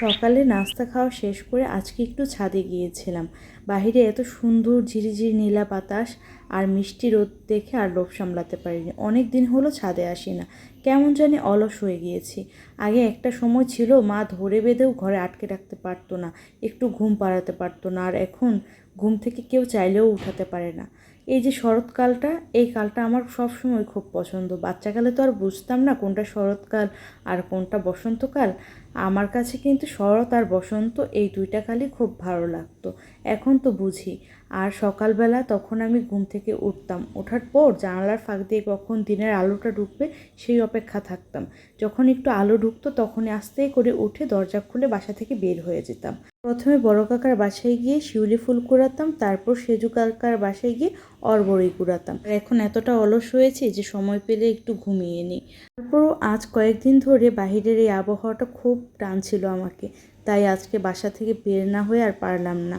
সকালে নাস্তা খাওয়া শেষ করে আজকে একটু ছাদে গিয়েছিলাম। বাইরে এত সুন্দর ঝিরিঝিরি নীলা বাতাস আর মিষ্টি রোদ দেখে আর লোভ সামলাতে পারিনি। অনেক দিন হলো ছাদে আসি না। কেমন জানি অলস হয়ে গিয়েছি। আগে একটা সময় ছিল, মা ধরে বেঁধেও ঘরে আটকে রাখতে পারতো না, একটু ঘুম পাড়াতে পারতো না, আর এখন ঘুম থেকে কেউ চাইলেও উঠাতে পারে না। এই যে শরৎকালটা এই কালটা আমার সবসময় খুব পছন্দ। বাচ্চাকালে তো আর বুঝতাম না কোনটা শরৎকাল আর কোনটা বসন্তকাল আমার কাছে কিন্তু শরৎ আর বসন্ত এই দুইটা কালই খুব ভালো লাগতো। এখন তো বুঝি। আর সকালবেলা তখন আমি ঘুম থেকে উঠতাম। ওঠার পর জানালার ফাঁক দিয়ে কখন দিনের আলোটা ঢুকবে সেই অপেক্ষা থাকতাম। যখন একটু আলো ঢুকতো তখনই আস্তে করে উঠে দরজা খুলে বাসা থেকে বের হয়ে যেতাম। প্রথমে বড় কাকার বাসায় গিয়ে শিউলি ফুল কুড়াতাম, তারপর সেজু কাকার বাসায় গিয়ে অরবড়ি কুড়াতাম। আর এখন এতটা অলস হয়েছে যে সময় পেলে একটু ঘুমিয়ে নিই। তারপরও আজ কয়েকদিন ধরে বাহিরের এই আবহাওয়াটা খুব টানছিল আমাকে, তাই আজকে বাসা থেকে বের না হয়ে আর পারলাম না।